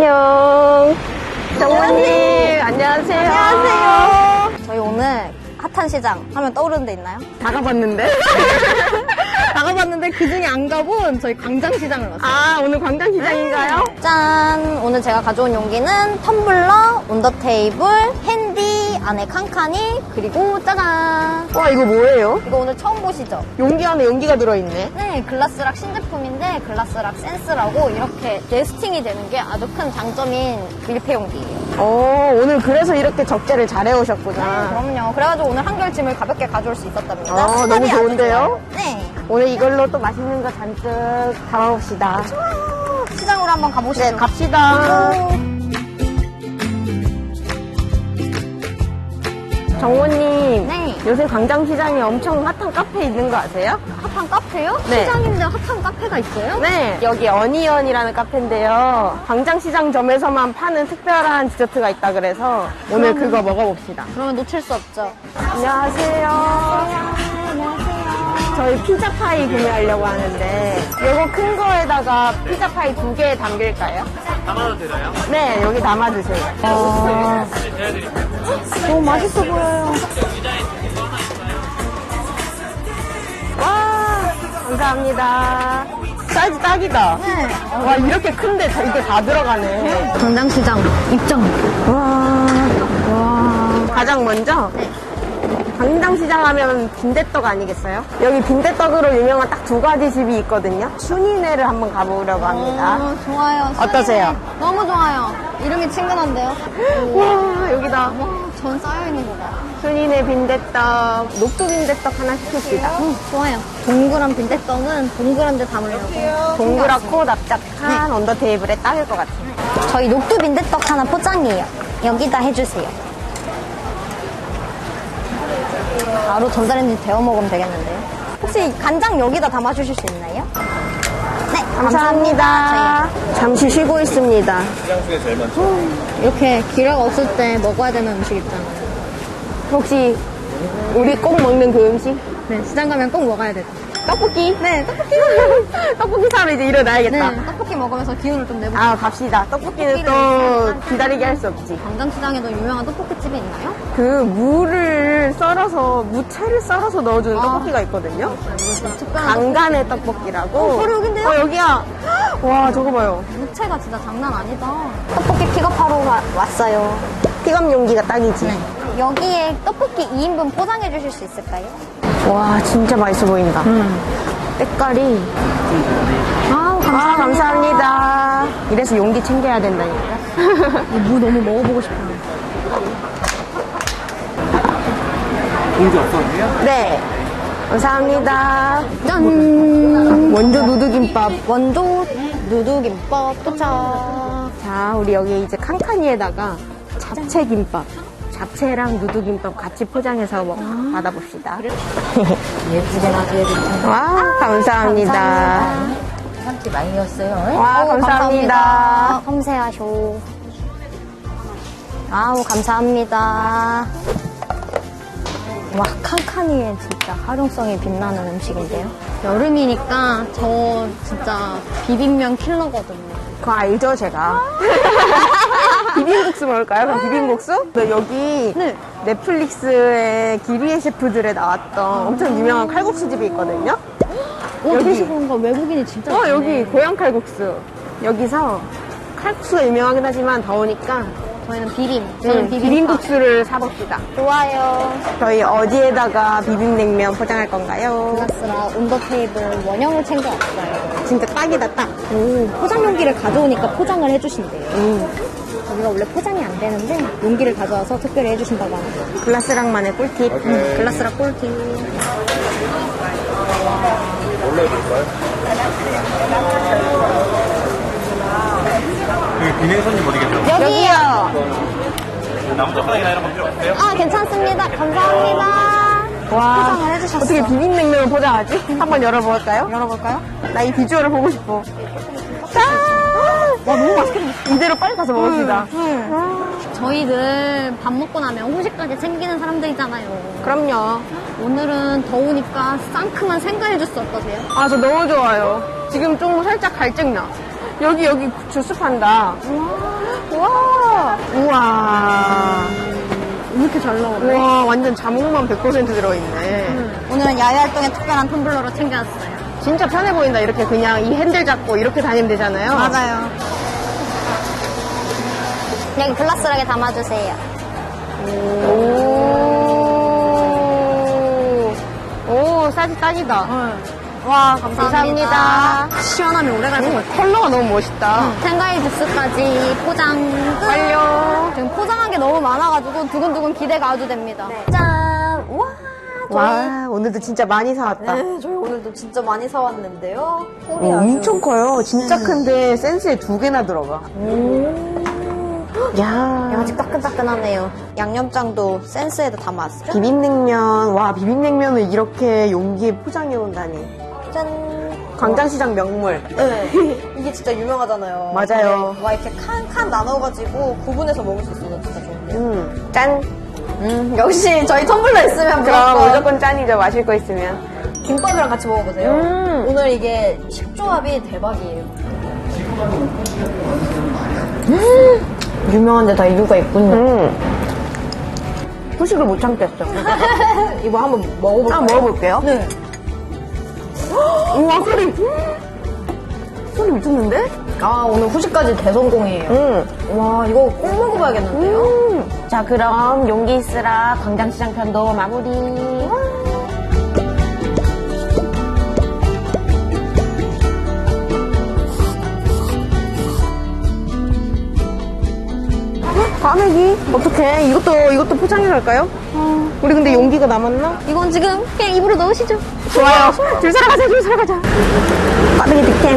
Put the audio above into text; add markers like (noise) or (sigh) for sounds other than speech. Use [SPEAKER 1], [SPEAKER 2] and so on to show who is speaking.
[SPEAKER 1] 안녕. 정원님, 안녕하세요.
[SPEAKER 2] 안녕하세요. 저희 오늘 핫한 시장 하면 떠오르는 데 있나요?
[SPEAKER 1] 다 가봤는데?
[SPEAKER 2] 나가봤는데 (laughs) 그 중에 안 가본 저희 광장시장을 왔어요.
[SPEAKER 1] 아, 오늘 광장시장인가요?
[SPEAKER 2] 짠! 오늘 제가 가져온 용기는 텀블러, 온더테이블, 핸디, 안에 칸칸이, 그리고 짜잔!
[SPEAKER 1] 와, 이거 뭐예요?
[SPEAKER 2] 이거 오늘 처음 보시죠?
[SPEAKER 1] 용기 안에 용기가 들어있네.
[SPEAKER 2] 네, 글라스락 신제품인데 글라스락 센스라고 이렇게 레스팅이 되는 게 아주 큰 장점인 밀폐 용기예요.
[SPEAKER 1] 어, 오늘 그래서 이렇게 적재를 잘 해오셨구나.
[SPEAKER 2] 그럼요. 그래가지고 오늘 한결 짐을 가볍게 가져올 수 있었답니다.
[SPEAKER 1] 아, 너무
[SPEAKER 2] 아주
[SPEAKER 1] 좋은데요?
[SPEAKER 2] 좋아요. 네.
[SPEAKER 1] 오늘 이걸로 또 맛있는 거 잔뜩 담아봅시다.
[SPEAKER 2] 시장으로 한번 가보시죠.
[SPEAKER 1] 네, 갑시다. 정원님,
[SPEAKER 2] 네.
[SPEAKER 1] 요새 광장시장에 엄청 핫한 카페 있는 거 아세요?
[SPEAKER 2] 핫한 카페요?
[SPEAKER 1] 네.
[SPEAKER 2] 시장인데 핫한 카페가 있어요?
[SPEAKER 1] 네, 여기 어니언이라는 카페인데요. 광장시장점에서만 파는 특별한 디저트가 있다 그래서 오늘 그거 먹어봅시다.
[SPEAKER 2] 그러면 놓칠 수 없죠.
[SPEAKER 1] 안녕하세요.
[SPEAKER 2] 안녕하세요.
[SPEAKER 1] 저희 피자파이 구매하려고 하는데 요거 큰 거에다가 피자파이 두 개 담길까요?
[SPEAKER 3] 담아도 되나요?
[SPEAKER 1] 네, 여기 담아주세요.
[SPEAKER 2] 아, 너무 맛있어 보여요.
[SPEAKER 1] 와, 감사합니다. 사이즈 딱이다.
[SPEAKER 2] 네.
[SPEAKER 1] 와, 이렇게 큰데 다- 이게 다 들어가네.
[SPEAKER 2] 광장시장 입장.
[SPEAKER 1] 와, 와. 가장 먼저 광장시장 하면 빈대떡 아니겠어요? 여기 빈대떡으로 유명한 딱 두 가지 집이 있거든요. 순이네를 한번 가보려고 합니다.
[SPEAKER 2] 어, 좋아요.
[SPEAKER 1] 어떠세요?
[SPEAKER 2] 너무 좋아요. 이름이 친근한데요? (gasps)
[SPEAKER 1] 와, 여기다.
[SPEAKER 2] 와, 전 쌓여있는 거 봐.
[SPEAKER 1] 순이네 빈대떡, 녹두 빈대떡 하나 시킵시다.
[SPEAKER 2] 음, 좋아요. 동그란 빈대떡은 동그란 데 담으려고.
[SPEAKER 1] 동그랗고 납작한 언더 테이블에 딱일 것 같아요.
[SPEAKER 2] 저희 녹두 빈대떡 하나 포장이에요. 여기다 해주세요. 바로 전자레인지 데워 먹으면 되겠는데요. 혹시 간장 여기다 담아주실 수 있나요? 네,
[SPEAKER 1] 감사합니다. 잠시 쉬고 있습니다.
[SPEAKER 3] 시장 중에 제일 많죠?
[SPEAKER 2] 이렇게 기회가 없을 때 먹어야 되는 음식 있잖아요.
[SPEAKER 1] 혹시 우리 꼭 먹는 그 음식?
[SPEAKER 2] 네, 시장 가면 꼭 먹어야 돼요.
[SPEAKER 1] 떡볶이?
[SPEAKER 2] 네, 떡볶이. (laughs)
[SPEAKER 1] 떡볶이 사러 이제 일어나야겠다.
[SPEAKER 2] 네, 떡볶이 먹으면서 기운을 좀 내보세요.
[SPEAKER 1] 아, 갑시다. 떡볶이는 또 기다리게 할 수 없지.
[SPEAKER 2] 광장시장에도 유명한 떡볶이집이 있나요?
[SPEAKER 1] 그 무를 썰어서, 무채를 썰어서 넣어주는
[SPEAKER 2] 아.
[SPEAKER 1] 떡볶이가 있거든요.
[SPEAKER 2] 특별한
[SPEAKER 1] 강간의 떡볶이라고.
[SPEAKER 2] 어, 바로 여긴데요?
[SPEAKER 1] 어, 여기야. 와, 저거 봐요.
[SPEAKER 2] 무채가 진짜 장난 아니다. 떡볶이 픽업하러 와- 왔어요.
[SPEAKER 1] 픽업 용기가 딱이지.
[SPEAKER 2] 네. 여기에 떡볶이 2인분 포장해 주실 수 있을까요?
[SPEAKER 1] 와, 진짜 맛있어 보인다. 때깔이.
[SPEAKER 2] 아우,
[SPEAKER 1] 아, 감사합니다. 이래서 용기 챙겨야 된다니까. (laughs)
[SPEAKER 2] 무 너무 먹어보고 싶어요.
[SPEAKER 3] 공주 없었네요?
[SPEAKER 1] 네. 감사합니다.
[SPEAKER 2] 짠!
[SPEAKER 1] 원조 누드김밥.
[SPEAKER 2] 원조 누드김밥 도착.
[SPEAKER 1] 자, 우리 여기 이제 칸칸이에다가 잡채 김밥. 잡채랑 누드김밥 같이 포장해서 먹, 받아봅시다. (laughs)
[SPEAKER 2] 예쁘게 나게 해주세요.
[SPEAKER 1] 와, 감사합니다.
[SPEAKER 4] 참치 많이 넣었어요.
[SPEAKER 1] 와, 감사합니다.
[SPEAKER 2] 섬세하쇼. 아우, 감사합니다. 와, 칸칸이의 진짜 활용성이 빛나는 음식인데요. 여름이니까 저 진짜 비빔면 킬러거든요.
[SPEAKER 1] 그거 알죠, 제가? (laughs) 비빔국수 먹을까요? 그럼 비빔국수? 네, 여기
[SPEAKER 2] 네.
[SPEAKER 1] 넷플릭스의 기리의 셰프들에 나왔던 엄청 유명한 칼국수 집이 있거든요.
[SPEAKER 2] 어,
[SPEAKER 1] 여기-
[SPEAKER 2] 여기 그런가 외국인이 진짜
[SPEAKER 1] 어,
[SPEAKER 2] 많네.
[SPEAKER 1] 여기 고향 칼국수. 여기서 칼국수가 유명하긴 하지만 더우니까
[SPEAKER 2] 저희는 비빔. 저는
[SPEAKER 1] 음,
[SPEAKER 2] 비빔.
[SPEAKER 1] 비빔국수를 사봅시다.
[SPEAKER 2] 좋아요.
[SPEAKER 1] 저희 어디에다가 비빔냉면 포장할 건가요?
[SPEAKER 2] 글라스라 온더 테이블 원형을 챙겨왔어요.
[SPEAKER 1] 진짜 딱이다, 딱.
[SPEAKER 2] 오, 포장 용기를 가져오니까 포장을 해주신대요.
[SPEAKER 1] 음,
[SPEAKER 2] 저희가 원래 포장이 안 되는데 용기를 가져와서 특별히 해주신다고 하는데요.
[SPEAKER 1] 글라스랑만의 꿀팁.
[SPEAKER 2] 음, 글라스라 꿀팁.
[SPEAKER 3] 올려볼까요? 여기 비냉 손님 어디 계세요?
[SPEAKER 1] 여기요.
[SPEAKER 3] 나무 젓가락이나 이런 거 필요 없어요?
[SPEAKER 2] 아, 괜찮습니다. 감사합니다.
[SPEAKER 1] 와,
[SPEAKER 2] 포장을 해주셨어.
[SPEAKER 1] 어떻게 비빔냉면을 포장하지? (laughs) 한번 열어볼까요?
[SPEAKER 2] 열어볼까요?
[SPEAKER 1] 나 이 비주얼을 보고 싶어. 짠! 와, 너무 맛있겠다. 이대로 빨리 가서 먹읍시다.
[SPEAKER 2] 저희들 밥 먹고 나면 후식까지 챙기는 사람들이잖아요.
[SPEAKER 1] 그럼요.
[SPEAKER 2] 오늘은 더우니까 상큼한 생과일 주스 어떠세요?
[SPEAKER 1] 아, 저 너무 좋아요. 지금 좀 살짝 갈증 나. 여기, 여기 주스 판다.
[SPEAKER 2] 와,
[SPEAKER 1] 와. 우와.
[SPEAKER 2] 이렇게 잘 나오네.
[SPEAKER 1] 와, 완전 자몽만 100% 들어있네.
[SPEAKER 2] 오늘은 야외 활동에 특별한 텀블러로 챙겨왔어요.
[SPEAKER 1] 진짜 편해 보인다. 이렇게 그냥 이 핸들 잡고 이렇게 다니면 되잖아요.
[SPEAKER 2] 맞아요. 여기 글라스락에 담아주세요.
[SPEAKER 1] 오. 오, 싸지 딱이다.
[SPEAKER 2] 와, 감사합니다.
[SPEAKER 1] 감사합니다.
[SPEAKER 2] 시원하면 오래 갈것 같아요.
[SPEAKER 1] 컬러가 너무 멋있다.
[SPEAKER 2] 생과일 주스까지 포장 끝.
[SPEAKER 1] 완료.
[SPEAKER 2] 지금 포장한 게 너무 많아가지고 두근두근 기대가 아주 됩니다. 짠! 와!
[SPEAKER 1] 와, 오늘도 진짜 많이 사왔다.
[SPEAKER 2] 네, 저희 오늘도 진짜 많이 사왔는데요.
[SPEAKER 1] 어, 엄청 커요. 진짜 큰데 센스에 두 개나 들어가. 야,
[SPEAKER 2] 아직 따끈따끈하네요. 양념장도 센스에도 담아왔어요.
[SPEAKER 1] 비빔냉면. 와, 비빔냉면을 이렇게 용기에 포장해 온다니.
[SPEAKER 2] 짠!
[SPEAKER 1] 광장시장 명물.
[SPEAKER 2] 네. (laughs) 이게 진짜 유명하잖아요.
[SPEAKER 1] 맞아요.
[SPEAKER 2] 네. 와, 이렇게 칸 칸 나눠가지고 구분해서 먹을 수 있어서 진짜 좋은데요.
[SPEAKER 1] 음, 짠.
[SPEAKER 2] 음, 역시 저희 텀블러 있으면
[SPEAKER 1] 그럼
[SPEAKER 2] 무조건
[SPEAKER 1] 무조건 짠이죠. 마실 거 있으면.
[SPEAKER 2] 김밥이랑 같이 먹어보세요.
[SPEAKER 1] 음.
[SPEAKER 2] 오늘 이게 식조합이 대박이에요. 유명한데 다 이유가 있군요.
[SPEAKER 1] 음. 후식을 못 참겠어. (laughs)
[SPEAKER 2] 이거 한번 먹어볼까요?
[SPEAKER 1] 한번 먹어볼게요.
[SPEAKER 2] 네.
[SPEAKER 1] 우와, 소리. 소리 미쳤는데?
[SPEAKER 2] 아, 오늘 후식까지 대성공이에요.
[SPEAKER 1] 음.
[SPEAKER 2] 와, 이거 꼭 먹어봐야겠는데요?
[SPEAKER 1] 음. 자, 그럼 용기 있으라 광장시장 편도 마무리. 까매기? 어떡해. 이것도, 이것도 포장해 갈까요? 우리 근데 용기가 남았나?
[SPEAKER 2] 이건 지금 그냥 입으로 넣으시죠.
[SPEAKER 1] 좋아요. 줄 서러 가자, 줄 서러 가자. 까매기 득템.